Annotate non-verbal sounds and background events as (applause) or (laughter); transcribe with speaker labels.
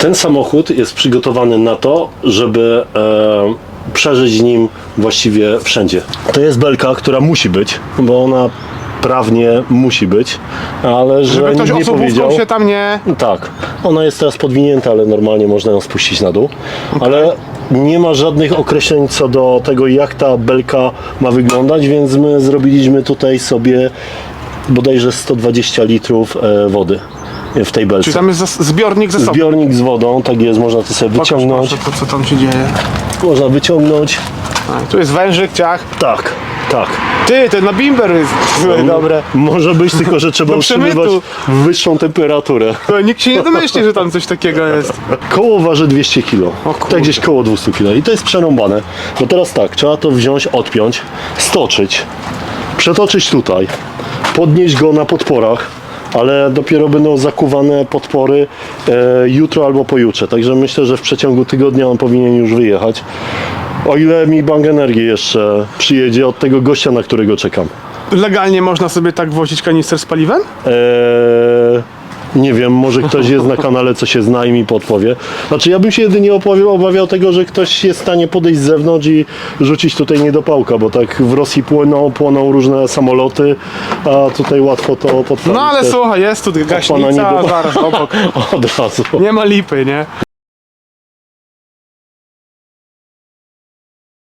Speaker 1: Ten samochód jest przygotowany na to, żeby e, przeżyć nim właściwie wszędzie. To jest belka, która musi być, bo ona prawnie musi być, ale że
Speaker 2: Żeby ktoś
Speaker 1: nikt nie
Speaker 2: osobówką
Speaker 1: powiedział.
Speaker 2: się tam nie...
Speaker 1: Tak, ona jest teraz podwinięta, ale normalnie można ją spuścić na dół. Ale nie ma żadnych określeń co do tego, jak ta belka ma wyglądać, więc my zrobiliśmy tutaj sobie bodajże 120 litrów e, wody w tej belce.
Speaker 2: Czyli tam jest zas- zbiornik ze sobą.
Speaker 1: Zbiornik z wodą, tak jest, można to sobie
Speaker 2: Pokaż
Speaker 1: wyciągnąć.
Speaker 2: proszę to, co tam się dzieje.
Speaker 1: Można wyciągnąć.
Speaker 2: A, tu jest wężyk, ciach.
Speaker 1: Tak, tak.
Speaker 2: Ty, ten na bimber jest zły, dobre.
Speaker 1: Może być, tylko że trzeba (laughs)
Speaker 2: Do
Speaker 1: utrzymywać
Speaker 2: przemytu.
Speaker 1: wyższą temperaturę.
Speaker 2: To Nikt się nie domyśli, że tam coś takiego jest.
Speaker 1: Koło waży 200 kg.
Speaker 2: O kurde.
Speaker 1: Tak gdzieś koło 200 kg. I to jest przerąbane. Bo teraz tak, trzeba to wziąć, odpiąć, stoczyć, przetoczyć tutaj, podnieść go na podporach, ale dopiero będą zakuwane podpory e, jutro albo pojutrze. Także myślę, że w przeciągu tygodnia on powinien już wyjechać. O ile mi Bank Energii jeszcze przyjedzie od tego gościa, na którego czekam.
Speaker 2: Legalnie można sobie tak wozić kanister z paliwem?
Speaker 1: Eee, nie wiem, może ktoś jest na (laughs) kanale, co się zna i mi podpowie. Znaczy, ja bym się jedynie opowiał, obawiał tego, że ktoś jest w stanie podejść z zewnątrz i rzucić tutaj niedopałka, bo tak w Rosji płoną, płoną różne samoloty, a tutaj łatwo to podpalić.
Speaker 2: No ale
Speaker 1: też
Speaker 2: słuchaj, jest tu gaśnica,
Speaker 1: było.
Speaker 2: zaraz obok. (laughs)
Speaker 1: Od razu.
Speaker 2: Nie ma lipy, nie?